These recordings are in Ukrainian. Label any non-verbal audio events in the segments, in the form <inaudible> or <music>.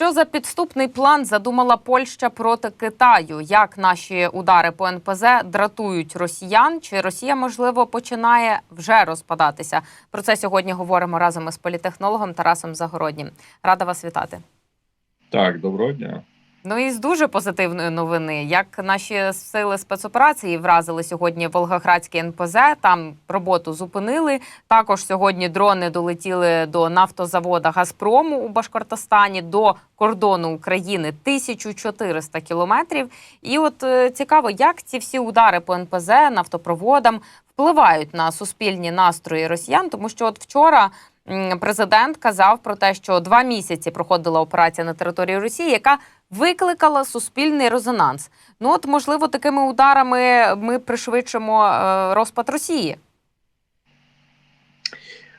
Що за підступний план задумала Польща проти Китаю? Як наші удари по НПЗ дратують росіян? Чи Росія можливо починає вже розпадатися? Про це сьогодні говоримо разом із політехнологом Тарасом Загороднім. Рада вас вітати. Так, доброго дня. Ну і з дуже позитивної новини, як наші сили спецоперації вразили сьогодні Волгоградський НПЗ. Там роботу зупинили. Також сьогодні дрони долетіли до нафтозавода Газпрому у Башкортостані до кордону України 1400 кілометрів. І от е, цікаво, як ці всі удари по НПЗ, нафтопроводам впливають на суспільні настрої росіян, тому що от вчора. Президент казав про те, що два місяці проходила операція на території Росії, яка викликала суспільний резонанс. Ну от можливо, такими ударами ми пришвидшимо е, розпад Росії.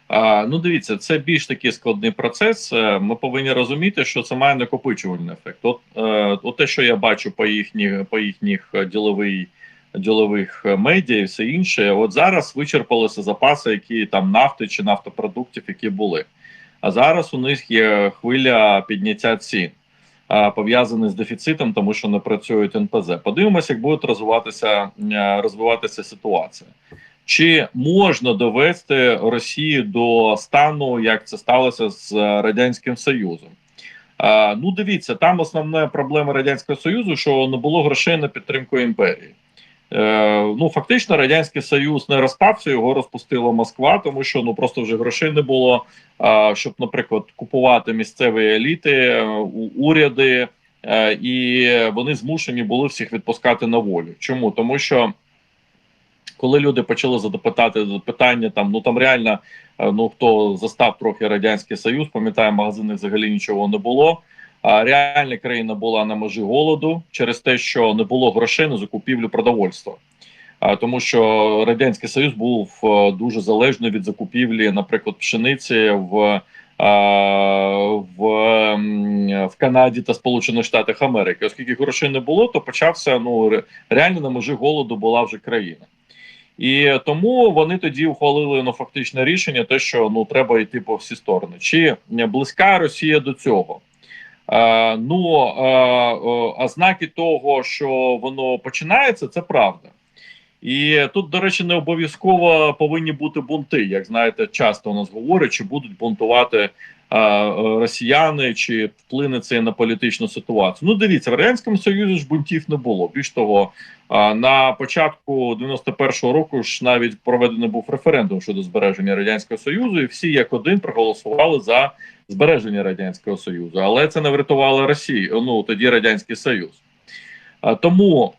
А, ну, дивіться, це більш такий складний процес. Е, Ми повинні розуміти, що це має накопичувальний ефект. От, е, от те, що я бачу по їхніх по їхніх діловий, ділових медіа і все інше. От зараз вичерпалися запаси, які там нафти чи нафтопродуктів, які були. А зараз у них є хвиля підняття цін. А, Пов'язаний з дефіцитом, тому що не працюють НПЗ. Подивимося, як буде розвиватися е, розвиватися ситуація. Чи можна довести Росію до стану, як це сталося з е, радянським Союзом? А, ну, дивіться, там основна проблема радянського союзу, що не було грошей на підтримку імперії. Е, ну, фактично, радянський союз не розпався, його розпустила Москва, тому що ну просто вже грошей не було. Щоб, наприклад, купувати місцеві еліти, е, уряди, е, і вони змушені були всіх відпускати на волю. Чому? Тому що коли люди почали задопитати питання, там ну там реально ну хто застав трохи радянський союз, пам'ятає, в магазинах взагалі нічого не було. А реальна країна була на межі голоду через те, що не було грошей на закупівлю продовольства. А тому, що радянський союз був е, дуже залежний від закупівлі, наприклад, пшениці в. е, В, в Канаді та Сполучених Штатах Америки, оскільки грошей не було, то почався ну ре- реально на межі голоду була вже країна. І тому вони тоді ухвалили ну фактичне рішення, те, що ну треба йти по всі сторони. Чи близька Росія до цього? Е, ну е, е, ознаки того, що воно починається, це правда. І тут, до речі, не обов'язково повинні бути бунти. Як знаєте, часто у нас говорять, чи будуть бунтувати росіяни, чи вплине це на політичну ситуацію. Ну, дивіться, в радянському союзі ж бунтів не було. Більш того, на початку 91-го року ж навіть проведений був референдум щодо збереження радянського союзу, і всі як один проголосували за збереження радянського союзу, але це не врятувало Росію. Ну тоді радянський Союз. Тому е,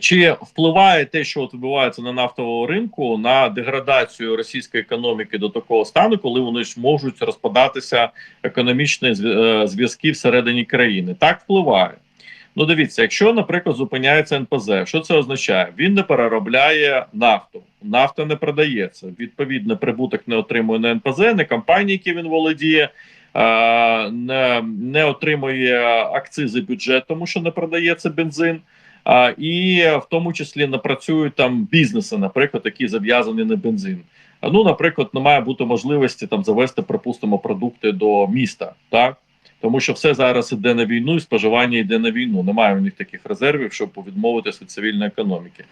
чи впливає те, що відбувається на нафтовому ринку, на деградацію російської економіки до такого стану, коли вони ж можуть розпадатися економічні е, зв'язки всередині країни? Так впливає. Ну, дивіться, якщо, наприклад, зупиняється НПЗ, що це означає? Він не переробляє нафту, нафта не продається. Відповідно, прибуток не отримує на НПЗ, не компанії, які він володіє, е, не отримує акцизи бюджет, тому що не продається бензин. А, і в тому числі не працюють там бізнеси, наприклад, які зав'язані на бензин. А, Ну, наприклад, не має бути можливості там завести, припустимо, продукти до міста, так тому що все зараз іде на війну, і споживання йде на війну. Немає у них таких резервів, щоб відмовитися від цивільної економіки.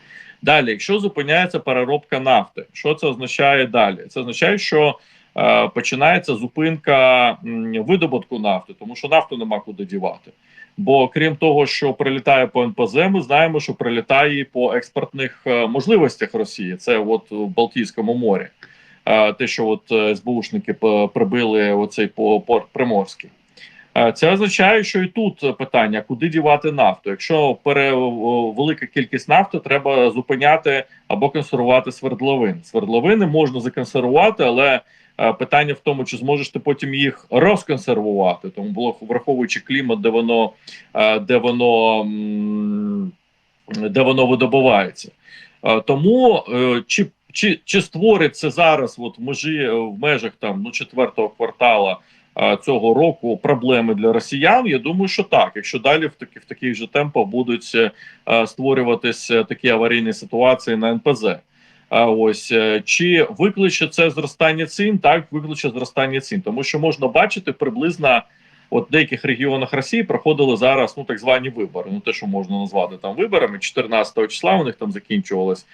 Далі, якщо зупиняється переробка нафти, що це означає далі? Це означає, що е, починається зупинка м, видобутку нафти, тому що нафту нема куди дівати. Бо крім того, що прилітає по НПЗ, ми знаємо, що прилітає по експортних е, можливостях Росії. Це от в Балтійському морі. Е, те, що от е, СБУшники прибили оцей по порт Приморський. Це означає, що і тут питання, куди дівати нафту. Якщо пере велика кількість нафти, треба зупиняти або консервувати свердловини. Свердловини можна законсервувати, але питання в тому, чи зможеш ти потім їх розконсервувати. Тому було враховуючи клімат, де воно е, де воно де воно видобувається. Е, Тому е, чи, чи, чи створить це зараз, от в межі в межах там ну четвертого квартала е, цього року проблеми для росіян? Я думаю, що так. Якщо далі в такі в таких же темпах будуть е, створюватися такі аварійні ситуації на НПЗ. Ось е, чи викличе це зростання цін? Так, викличе зростання цін, тому що можна бачити приблизно от в деяких регіонах Росії проходили зараз ну так звані вибори. Ну те, що можна назвати там виборами. 14 числа у них там закінчувалось.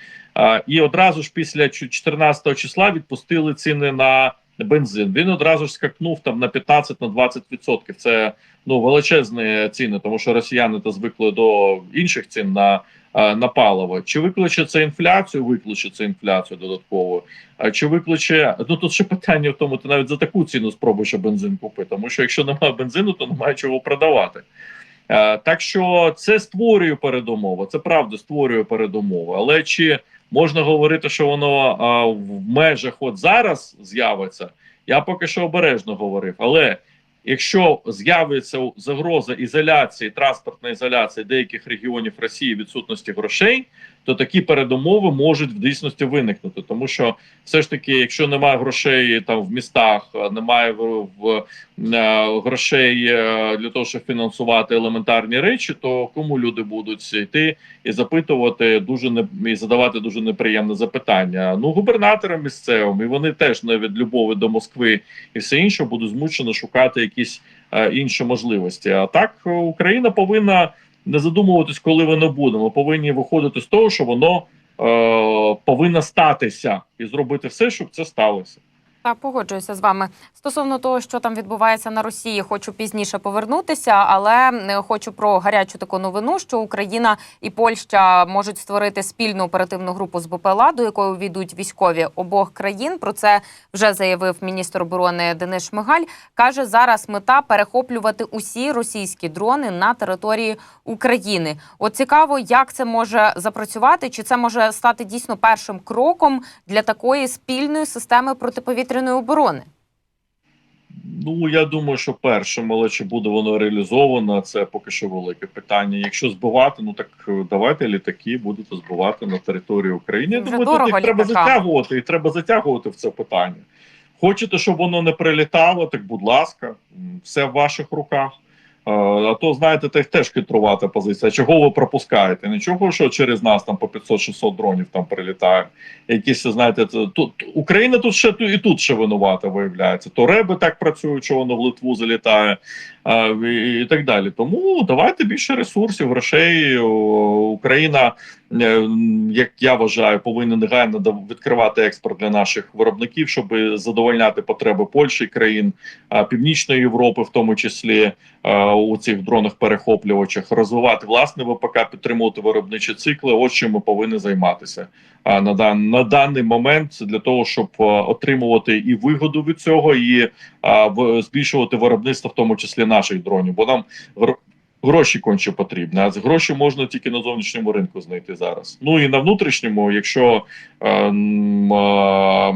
І одразу ж після 14 числа відпустили ціни на бензин. Він одразу ж скакнув там на 15-20%. Це ну величезні ціни, тому що росіяни то звикли до інших цін на, а, на паливо. Чи викличе це інфляцію? Викличе це інфляцію додатково. Чи викличе ну тут ще питання в тому, ти навіть за таку ціну спробуєш бензин купити. Тому що якщо немає бензину, то немає чого продавати. Е, Так що це створює передумови. Це правда створює передумови. Але чи можна говорити, що воно а, в межах от зараз з'явиться? Я поки що обережно говорив. Але якщо з'явиться загроза ізоляції, транспортної ізоляції деяких регіонів Росії відсутності грошей, то такі передумови можуть в дійсності виникнути, тому що все ж таки, якщо немає грошей там в містах, немає в, в е, грошей е, для того, щоб фінансувати елементарні речі, то кому люди будуть йти і запитувати дуже не і задавати дуже неприємне запитання? Ну губернаторам місцевим, і вони теж не від любові до Москви і все інше будуть змушені шукати якісь е, інші можливості. А так Україна повинна не задумуватись, коли воно буде. Ми повинні виходити з того, що воно е, повинно статися, і зробити все, щоб це сталося. Та погоджуюся з вами стосовно того, що там відбувається на Росії. Хочу пізніше повернутися, але е, хочу про гарячу таку новину, що Україна і Польща можуть створити спільну оперативну групу з БПЛА, до якої увійдуть військові обох країн. Про це вже заявив міністр оборони Денис Шмигаль. каже, зараз мета перехоплювати усі російські дрони на території України. От цікаво, як це може запрацювати, чи це може стати дійсно першим кроком для такої спільної системи протиповітряної оборони. Ну я думаю, що першим, але чи буде воно реалізовано, це поки що велике питання. Якщо збивати, ну так е, давайте літаки будете збивати на території України. Я думаю, дорого тут їх треба затягувати, і треба затягувати в це питання. Хочете, щоб воно не прилітало, так будь ласка, все в ваших руках. Е, А то знаєте, тих теж хитрувата позиція. Чого ви пропускаєте? Нічого, що через нас там по 500-600 дронів там прилітає. Якісь знаєте, тут Україна тут ще і тут ще винувата виявляється. То реби так працюють, що воно в Литву залітає, і, так далі. Тому давайте більше ресурсів, грошей. Україна, як я вважаю, повинна негайно відкривати експорт для наших виробників, щоб задовольняти потреби Польщі, країн Північної Європи, в тому числі е, у цих дронах перехоплювачах, розвивати власне ВПК, підтримувати виробничі цикли. От чим ми повинні займатися на дан на даний момент для того, щоб е, отримувати і вигоду від цього, і збільшувати виробництво, в тому числі наших дронів. Бо нам гроші конче потрібні. А гроші можна тільки на зовнішньому ринку знайти зараз. Ну і на внутрішньому, якщо е, е,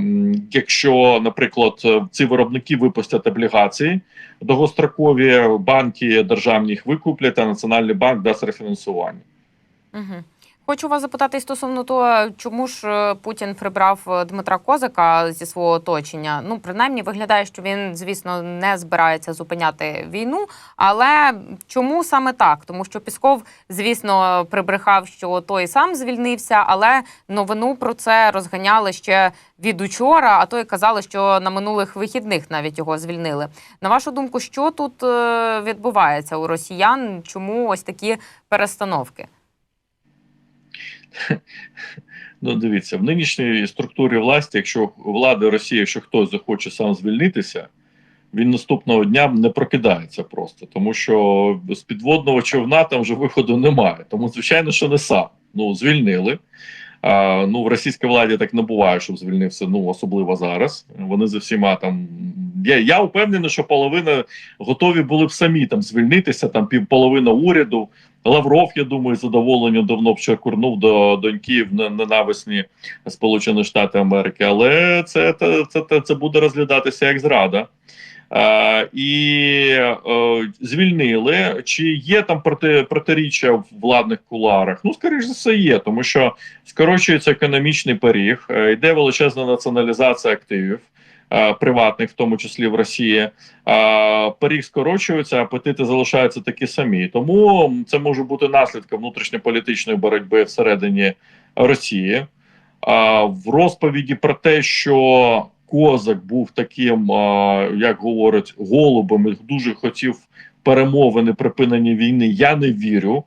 якщо, наприклад, ці виробники випустять облігації довгострокові, банки державні їх викуплять, а національний банк дасть рефінансування. Угу. Хочу вас запитати стосовно того, чому ж е, Путін прибрав е, Дмитра Козака зі свого оточення. Ну, принаймні, виглядає, що він, звісно, не збирається зупиняти війну. Але чому саме так? Тому що Пісков, звісно, прибрехав, що той сам звільнився, але новину про це розганяли ще від учора, а то й казали, що на минулих вихідних навіть його звільнили. На вашу думку, що тут е, відбувається у росіян? Чому ось такі перестановки? Ну, дивіться, в нинішній структурі власті, якщо влада Росії, якщо хтось захоче сам звільнитися, він наступного дня не прокидається просто, тому що з підводного човна там вже виходу немає. Тому, звичайно, що не сам. Ну, звільнили. Ну, в російській владі так не буває, щоб звільнився, ну особливо зараз. Вони за всіма там. Я, я впевнений, що половина готові були б самі там звільнитися, там півполовина уряду. Лавров, я думаю, з задоволенням давно б ще до доньки в ненависні Сполучені Штати Америки, але це, це, це, це буде розглядатися як зрада. Е, і е, звільнили. Чи є там проти, протиріччя в владних куларах? Ну, скоріш за все, є, тому що скорочується економічний пиріг, е, йде величезна націоналізація активів. Приватних, в тому числі в Росії, а, пиріг скорочується, апетити залишаються такі самі. Тому це може бути наслідком внутрішньополітичної боротьби всередині Росії. В розповіді про те, що Козак був таким, як говорять, голубом і дуже хотів перемовини припинення війни. Я не вірю.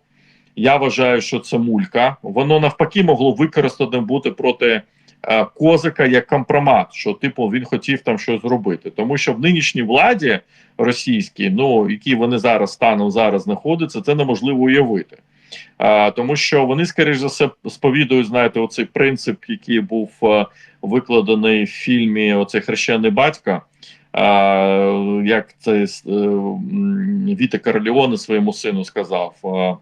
Я вважаю, що це мулька. Воно навпаки могло використане бути проти е, Козака як компромат, що типу він хотів там щось зробити. Тому що в нинішній владі російській, ну які вони зараз станом зараз знаходяться, це неможливо уявити. А, тому що вони, скоріш за все, сповідують, знаєте, оцей принцип, який був е, викладений в фільмі Оцей хрещений батько. А, як це е, Віта Королеоне своєму сину сказав: а,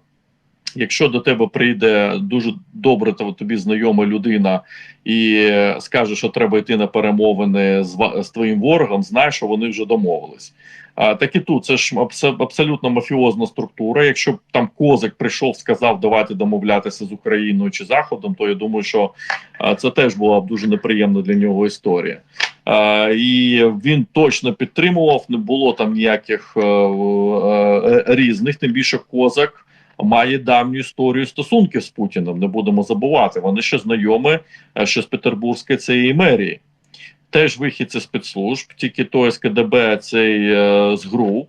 якщо до тебе прийде дуже добре то- тобі знайома людина і е, скаже, що треба йти на перемовини з, з твоїм ворогом, знай, що вони вже домовились. Так і тут це ж абс- абсолютно мафіозна структура. Якщо б там козак прийшов, сказав, давайте домовлятися з Україною чи Заходом, то я думаю, що це теж була б дуже неприємна для нього історія. І він точно підтримував, не було там ніяких е, е, різних, тим більше козак. Має давню історію стосунків з Путіним. Не будемо забувати. Вони ще знайомі е, ще з Петербурзької цієї мерії. Теж вихідці спецслужб, тільки той з КДБ цей е, з ГРУ.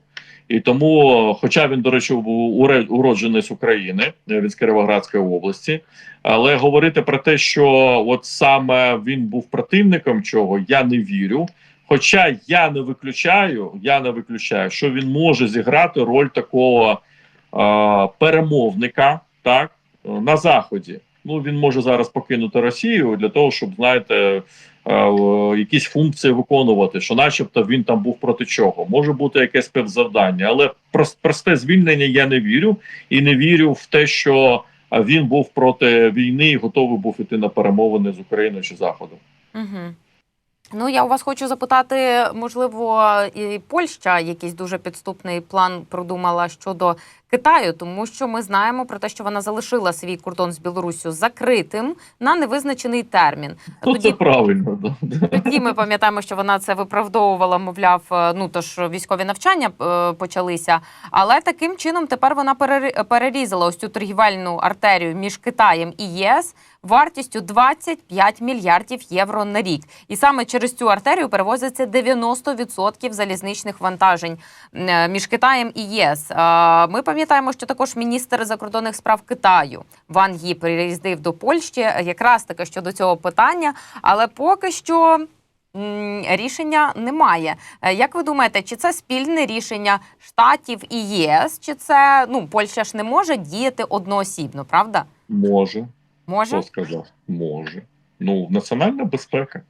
І тому, хоча він, до речі, був уроджений з України, е, він з Кіровоградської області, але говорити про те, що от саме він був противником чого, я не вірю. Хоча я не виключаю, я не виключаю, що він може зіграти роль такого е, перемовника, так на заході. Ну він може зараз покинути Росію для того, щоб знаєте, якісь функції виконувати, що, начебто, він там був проти чого. Може бути якесь спецзавдання, але просте звільнення я не вірю і не вірю в те, що е, він був проти війни і готовий був іти на перемовини з Україною чи Заходом. Угу. Ну, я у вас хочу запитати, можливо, і Польща якийсь дуже підступний план продумала щодо Китаю, тому що ми знаємо про те, що вона залишила свій кордон з Білоруссю закритим на невизначений термін. Ну, це правильно. Тоді ми пам'ятаємо, що вона це виправдовувала, мовляв, е, ну то ж військові навчання е, почалися. Але таким чином тепер вона перерізала ось цю торгівельну артерію між Китаєм і ЄС вартістю 25 мільярдів євро на рік. І саме через цю артерію перевозиться 90% залізничних вантажень е, між Китаєм і ЄС. Ми пам'ятаємо, що також міністр закордонних справ Китаю Ван Ї приїздив до Польщі е, якраз таки щодо цього питання, але поки що. Рішення немає. Е, Як ви думаєте, чи це спільне рішення штатів і ЄС, чи це ну Польща ж не може діяти одноосібно, правда? Може. Може Хто сказав? Може. Ну, національна безпека.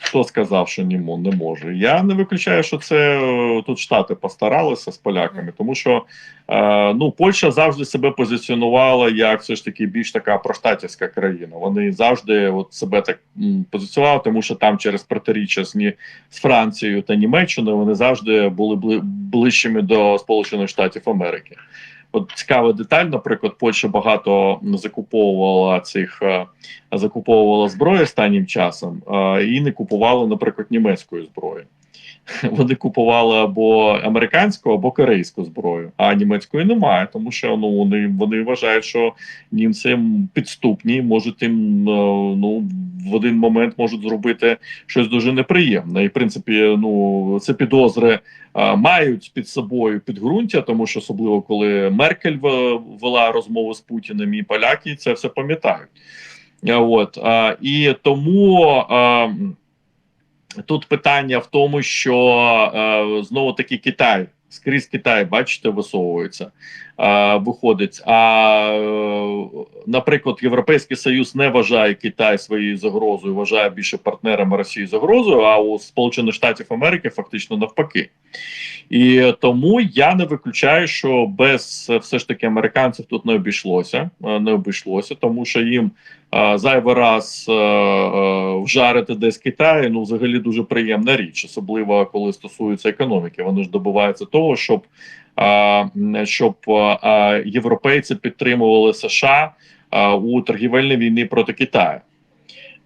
Хто сказав, що ні, не може? Я не виключаю, що це е, тут Штати постаралися з поляками, тому що е, ну, Польща завжди себе позиціонувала як все ж таки більш така проштатівська країна. Вони завжди от себе так позиціонували, тому що там через протиріччя з, з Францією та Німеччиною вони завжди були бли, ближчими до Сполучених Штатів Америки. От цікава деталь, наприклад, Польща багато закуповувала цих е, закуповувала зброї останнім часом е, і не купувала, наприклад, німецької зброї. <laughs> Вони купували або американську, або корейську зброю, а німецької немає, тому що ну вони, вони вважають, що німці підступні, можуть їм е, ну в один момент можуть зробити щось дуже неприємне. І в принципі, ну це підозри е, мають під собою підґрунтя, тому що особливо коли Меркель вела розмову з Путіним і поляки це все пам'ятають. Е, От а, і тому а, тут питання в тому, що е, знову таки Китай. Скрізь Китай, бачите, висовується, виходить. А, е, наприклад, Європейський Союз не вважає Китай своєю загрозою, вважає більше партнерами Росії загрозою, а у Сполучених Штатів Америки фактично навпаки. І тому я не виключаю, що без все ж таки американців тут не обійшлося, е, не обійшлося, тому що їм е, зайвий раз вжарити десь Китай, ну взагалі дуже приємна річ, особливо коли стосується економіки. Вони ж добиваються того, щоб, щоб європейці підтримували США у торгівельній війні проти Китаю.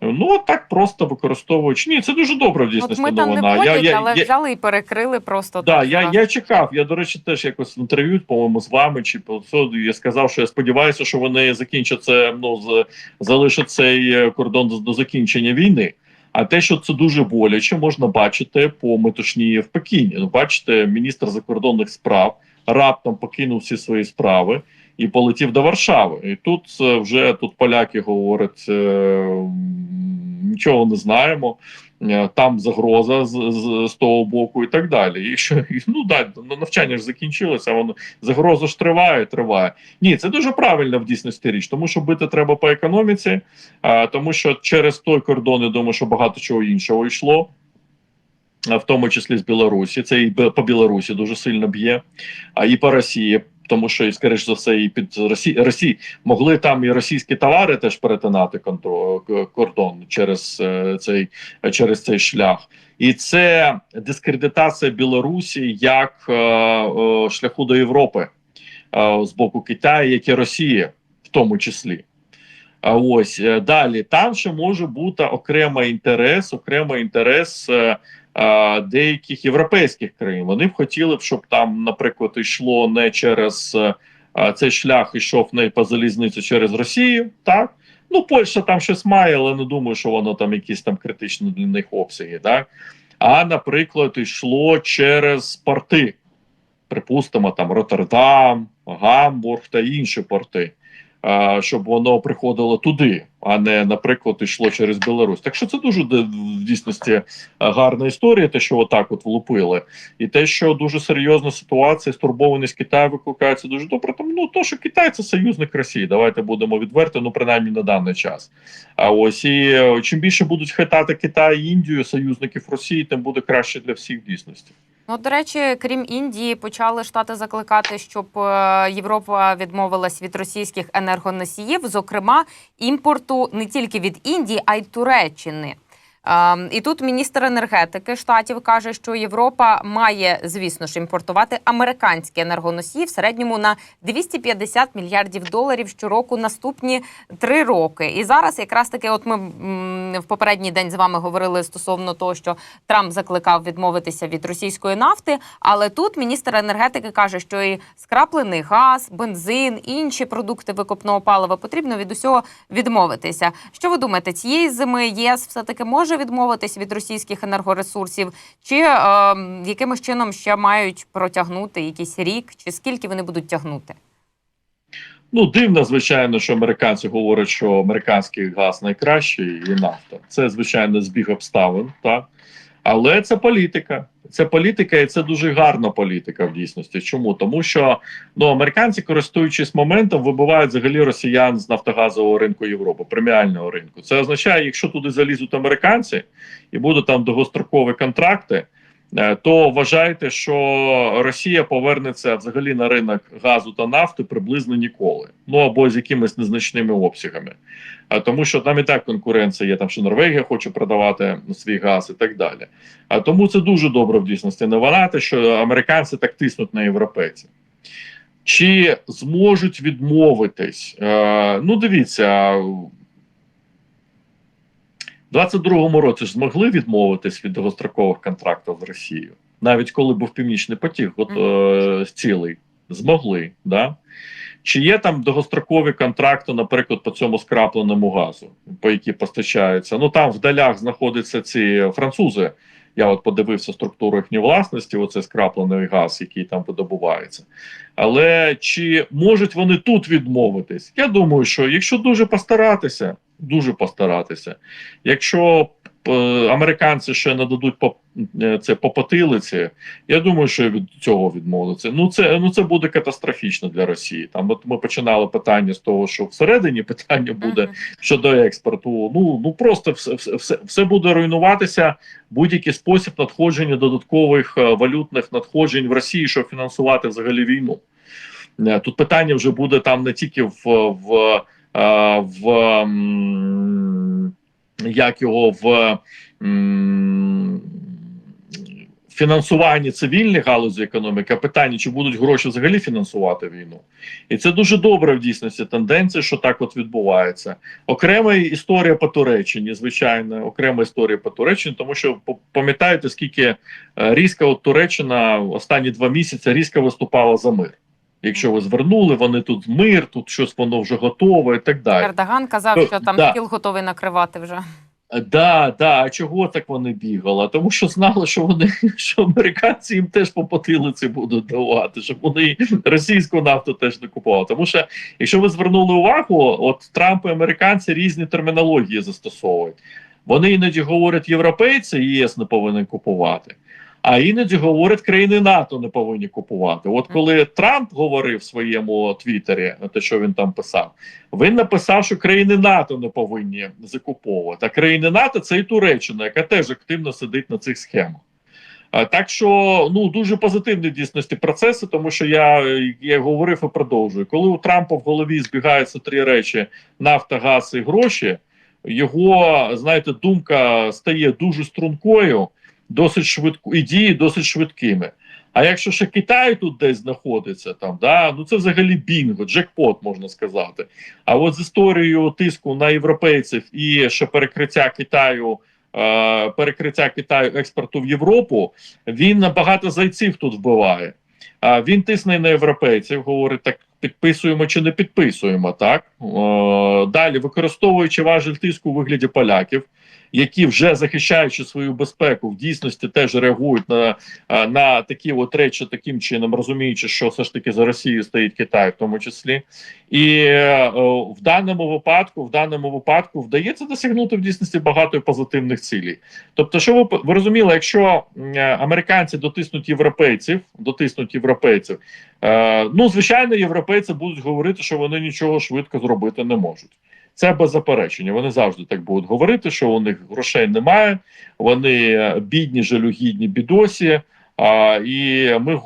Ну так просто використовуючи. Ні, це дуже добре в от дійсності ми там не. Я- я- але я- взяли і перекрили просто Да, так я, я чекав. Я, до речі, теж якось інтерв'ю, по-моєму, з вами чи по я сказав, що я сподіваюся, що вони закінчать це, ну, з, залишать цей е, кордон до, до закінчення війни. А те, що це дуже боляче, можна бачити по метушні в Пекіні. Ну, бачите, міністр закордонних справ раптом покинув всі свої справи і полетів до Варшави. І тут е, вже тут поляки говорять: е, нічого не знаємо. Е, Там загроза з, з, з того боку і так далі. І що ну да, навчання ж закінчилося, воно загроза ж триває, триває. Ні, це дуже правильно в дійсності річ, тому що бити треба по економіці, а, тому що через той кордон я думаю, що багато чого іншого йшло. В тому числі з Білорусі, це і по Білорусі дуже сильно б'є, а і по Росії, тому що, і, скоріш за все, і під Росії, Росії могли там і російські товари теж перетинати кордон через е, цей через цей шлях. І це дискредитація Білорусі як е, шляху до Європи е, з боку Китаю, як і Росії, в тому числі. А ось далі там ще може бути окремий інтерес, окремий інтерес деяких європейських країн. Вони б хотіли б, щоб там, наприклад, йшло не через е, е, цей шлях, йшов не по залізницю через Росію. Так ну Польща там щось має, але не думаю, що воно там якісь там критичні для них обсяги. Так а наприклад, йшло через порти, припустимо, там Роттердам, Гамбург та інші порти щоб воно приходило туди, а не, наприклад, йшло через Білорусь. Так що це дуже в дійсності е, гарна історія, те, що отак от влупили, і те, що дуже серйозна ситуація, стурбованість Китаю викликається дуже добре. Тому ну то, що Китай це союзник Росії. Давайте будемо відверти, ну принаймні на даний час. А ось і е, чим більше будуть хитати Китай і Індію, союзників Росії, тим буде краще для всіх в дійсності. Ну, до речі, крім Індії, почали штати закликати, щоб е, Європа відмовилась від російських енергоносіїв, зокрема імпорту не тільки від Індії, а й Туреччини. Ем, І тут міністр енергетики штатів каже, що Європа має, звісно ж, імпортувати американські енергоносії в середньому на 250 мільярдів доларів щороку наступні три роки. І зараз якраз таки, от ми в попередній день з вами говорили стосовно того, що Трамп закликав відмовитися від російської нафти. Але тут міністр енергетики каже, що і скраплений газ, бензин, інші продукти викопного палива потрібно від усього відмовитися. Що ви думаєте, цієї зими ЄС все таки може відмовитись від російських енергоресурсів, чи е, якимось чином ще мають протягнути якийсь рік, чи скільки вони будуть тягнути? Ну, дивно, звичайно, що американці говорять, що американський газ найкращий і нафта. Це звичайно збіг обставин, так але це політика. Це політика, і це дуже гарна політика в дійсності. Чому? Тому що ну американці, користуючись моментом, вибивають взагалі росіян з нафтогазового ринку Європи, преміального ринку. Це означає, якщо туди залізуть американці і будуть там довгострокові контракти. Е, То вважайте, що Росія повернеться взагалі на ринок газу та нафти приблизно ніколи, ну або з якимись незначними обсягами. А тому, що там і так конкуренція є, там що Норвегія хоче продавати свій газ і так далі. А тому це дуже добре в дійсності не варати, що американці так тиснуть на європейців. Чи зможуть відмовитись? Е, ну, дивіться, 22-му році ж змогли відмовитись від довгострокових контрактів з Росією, навіть коли був північний потік, от е, цілий змогли. Да? Чи є там довгострокові контракти, наприклад, по цьому скрапленому газу, по які постачаються? Ну там в далях знаходяться ці французи. Я от подивився структуру їхньої власності, оце скраплений газ, який там видобувається. Але чи можуть вони тут відмовитись? Я думаю, що якщо дуже постаратися, дуже постаратися, якщо е, американці ще нададуть по е, це по потилиці, я думаю, що від цього відмовляться. Ну це ну це буде катастрофічно для Росії. Там от ми починали питання з того, що всередині питання буде щодо експорту. Ну ну просто все, все, все, буде руйнуватися. Будь-який спосіб надходження додаткових е, валютних надходжень в Росії, щоб фінансувати взагалі війну. Тут питання вже буде там не тільки в, в, в як його в фінансуванні цивільних галузі економіки, питання, чи будуть гроші взагалі фінансувати війну. І це дуже добре в дійсності тенденція, що так от відбувається. Окрема історія по Туреччині, звичайно, окрема історія по Туреччині, тому що пам'ятаєте, скільки е, різко от Туреччина останні два місяці різко виступала за мир. Якщо ви звернули, вони тут мир, тут щось воно вже готове і так далі. Ердоган казав, Ну, що там да. стіл готовий накривати вже. Да, да, а чого так вони бігали? Тому що знали, що вони <laughs> що американці їм теж по потилиці будуть давати, щоб вони російську нафту теж не купували. Тому що, якщо ви звернули увагу, от Трамп і американці різні термінології застосовують. Вони іноді говорять, європейці ЄС не повинен купувати. А іноді говорять, країни НАТО не повинні купувати. От коли Трамп говорив в своєму твіттері, те, що він там писав, він написав, що країни НАТО не повинні закуповувати. А країни НАТО це і Туреччина, яка теж активно сидить на цих схемах. Так що ну дуже позитивні дійсності процеси, тому що я, я говорив і продовжую. Коли у Трампа в голові збігаються три речі: нафта, газ і гроші, його знаєте, думка стає дуже стрункою, досить швидко, і дії досить швидкими. А якщо ще Китай тут десь знаходиться, там да ну це взагалі бінго, джекпот можна сказати. А от з історією тиску на європейців і ще перекриття Китаю, е, перекриття Китаю експорту в Європу, він набагато зайців тут вбиває. Він тисне на європейців, говорить так. Підписуємо чи не підписуємо, так е, далі використовуючи важель тиску у вигляді поляків, які вже захищаючи свою безпеку, в дійсності теж реагують на на такі от речі таким чином, розуміючи, що все ж таки за Росією стоїть Китай, в тому числі, і е, в даному випадку, в даному випадку, вдається досягнути в дійсності багато позитивних цілей. Тобто, що ви, ви розуміли, якщо е, американці дотиснуть європейців, дотиснуть європейців, е, ну звичайно, європейці будуть говорити, що вони нічого швидко зробити не можуть. Це без заперечення. Вони завжди так будуть говорити, що у них грошей немає, вони бідні, жалюгідні, бідосі. А, І ми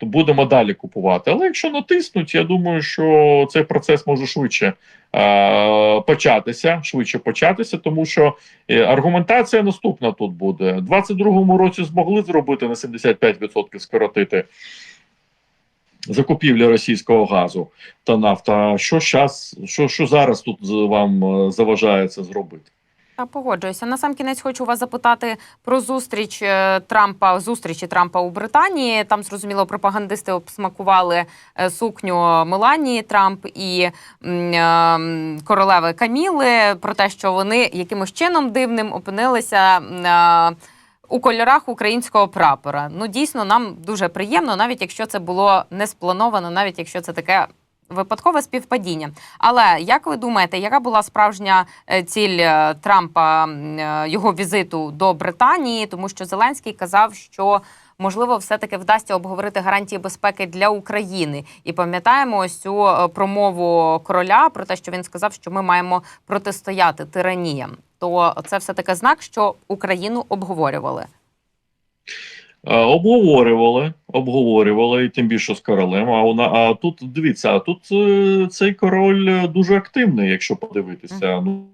будемо далі купувати. Але якщо натиснуть, я думаю, що цей процес може швидше а, початися. Швидше початися, тому що е, аргументація наступна тут буде. У 22-му році змогли зробити на 75% скоротити закупівлі російського газу та нафта. Що щас, що, що зараз тут вам е, заважає це зробити? Та погоджуюся. На сам кінець хочу вас запитати про зустріч е, Трампа зустрічі Трампа у Британії. Там зрозуміло, пропагандисти обсмакували е, сукню Меланії Трамп і королеви Каміли про те, що вони якимось чином дивним опинилися. У кольорах українського прапора. Ну дійсно нам дуже приємно, навіть якщо це було не сплановано, навіть якщо це таке випадкове співпадіння. Але як ви думаєте, яка була справжня ціль Трампа його візиту до Британії? Тому що Зеленський казав, що можливо, все-таки вдасться обговорити гарантії безпеки для України. І пам'ятаємо ось цю промову короля про те, що він сказав, що ми маємо протистояти тираніям. То це все таки знак, що Україну обговорювали. Обговорювали, обговорювали, і тим більше з королем. А вона а тут дивіться, а тут е, цей король дуже активний, якщо подивитися. Ну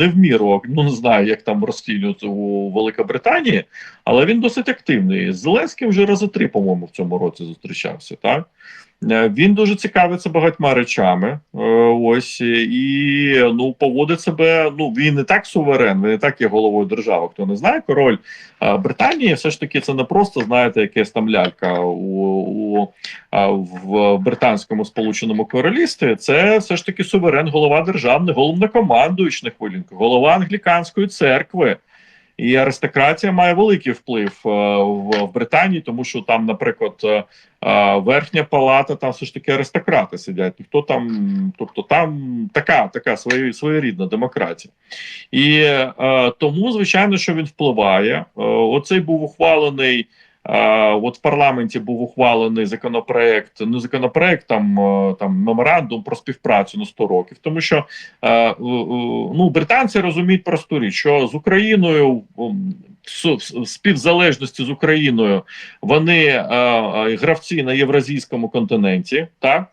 не в міру, ну не знаю, як там розцінюють у Великобританії, але він досить активний. З Зеленським вже рази три, по-моєму, в цьому році зустрічався. Так він дуже цікавиться багатьма речами. Е, ось і ну поводить себе. Ну він не так суверен, він не так є головою держави. Хто не знає, король е, Британії, все ж таки, це не просто знаєте, якась там лялька у, у в британському сполученому королівстві. Це все ж таки суверен, голова державний, головнокомандуючий на хвилинку, голова англіканської церкви. І аристократія має великий вплив е, в, Британії, тому що там, наприклад, е, е, верхня палата, там все ж таки аристократи сидять. Ніхто там, тобто там така така своє, своєрідна демократія. І тому, звичайно, що він впливає. Оцей був ухвалений. От в парламенті був ухвалений законопроект, ну законопроект, там там меморандум про співпрацю на 100 років, тому що uh, uh, ну британці розуміють просту річ, що з Україною в співзалежності з Україною вони гравці на євразійському континенті, так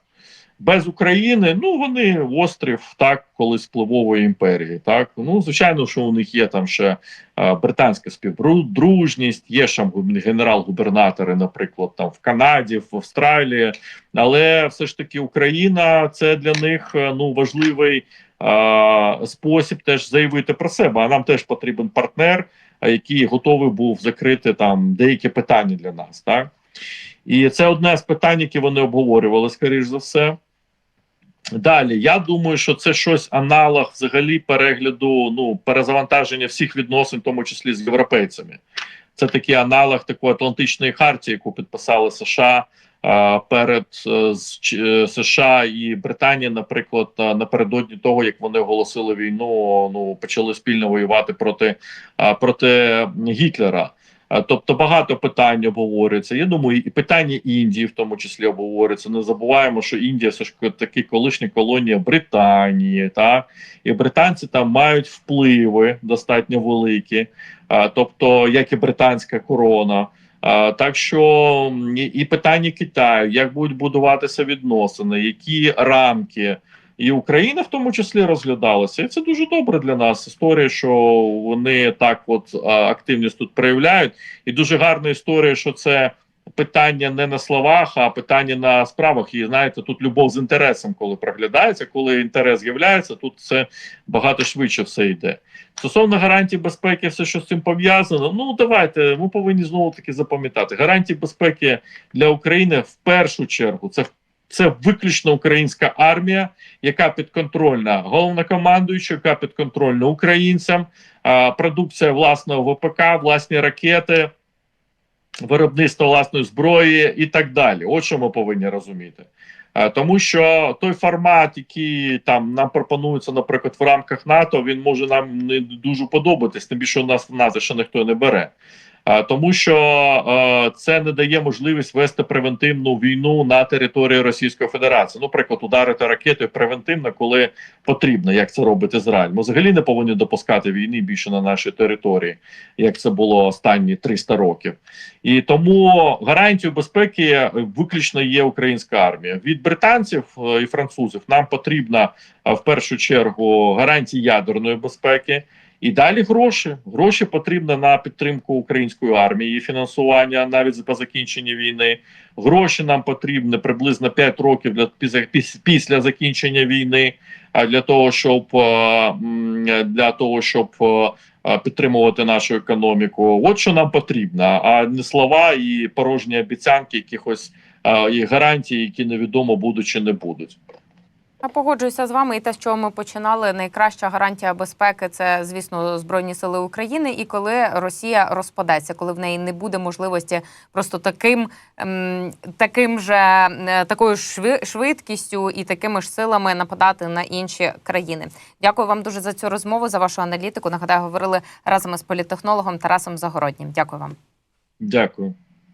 без України, ну вони острів так, колись впливової імперії. Так ну звичайно, що у них є там ще а, британська співдружність, є ще генерал-губернатори, наприклад, там в Канаді, в Австралії, але все ж таки Україна це для них ну важливий а, спосіб теж заявити про себе. А нам теж потрібен партнер, який готовий був закрити там деякі питання для нас, так. І це одне з питань, які вони обговорювали, скоріш за все. Далі, я думаю, що це щось аналог взагалі перегляду, ну перезавантаження всіх відносин, в тому числі з європейцями. Це такий аналог такої Атлантичної хартії, яку підписали США е, перед е, з Ч- е, США і Британія, наприклад, е, напередодні того, як вони оголосили війну, ну почали спільно воювати проти, е, проти Гітлера. Е, Тобто багато питань обговорюється. Я думаю, і питання Індії в тому числі обговорюється. Не забуваємо, що Індія все ж таки колишня колонія Британії, так і британці там мають впливи достатньо великі, тобто як і британська корона. Так що і питання Китаю, як будуть будуватися відносини, які рамки. І Україна в тому числі розглядалася, і це дуже добре для нас. Історія, що вони так от активність тут проявляють, і дуже гарна історія, що це питання не на словах, а питання на справах. І знаєте, тут любов з інтересом, коли проглядається, коли інтерес з'являється, тут це багато швидше все йде. Стосовно гарантій безпеки, все, що з цим пов'язано. Ну давайте ми повинні знову таки запам'ятати. Гарантії безпеки для України в першу чергу це це виключно українська армія, яка підконтрольна головнокомандуюча, яка підконтрольна українцям. Продукція власного ВПК, власні ракети, виробництво власної зброї і так далі. От що ми повинні розуміти. Тому що той формат, який там нам пропонується, наприклад, в рамках НАТО, він може нам не дуже подобатись, тим більше у нас в НАТО ще ніхто не бере. Е, Тому що е, це не дає можливість вести превентивну війну на території Російської Федерації. Ну, Наприклад, ударити ракетою превентивно, коли потрібно, як це робить Ізраїль. Ми взагалі не повинні допускати війни більше на нашій території, як це було останні 300 років. І тому гарантію безпеки виключно є українська армія. Від британців е, і французів нам потрібна в першу чергу гарантія ядерної безпеки. І далі гроші. Гроші потрібно на підтримку української армії, фінансування навіть по закінченні війни. Гроші нам потрібні приблизно 5 років для після, піс- після закінчення війни. Для того, щоб для того, щоб підтримувати нашу економіку, от що нам потрібно, а не слова і порожні обіцянки, якихось і гарантії, які невідомо будуть чи не будуть. Я погоджуюся з вами, і те, з чого ми починали, найкраща гарантія безпеки це, звісно, збройні сили України. І коли Росія розпадеться, коли в неї не буде можливості просто таким, ем, таким же е, такою шви- швидкістю і такими ж силами нападати на інші країни. Дякую вам дуже за цю розмову, за вашу аналітику. Нагадаю, говорили разом із політтехнологом Тарасом Загороднім. Дякую вам. Дякую.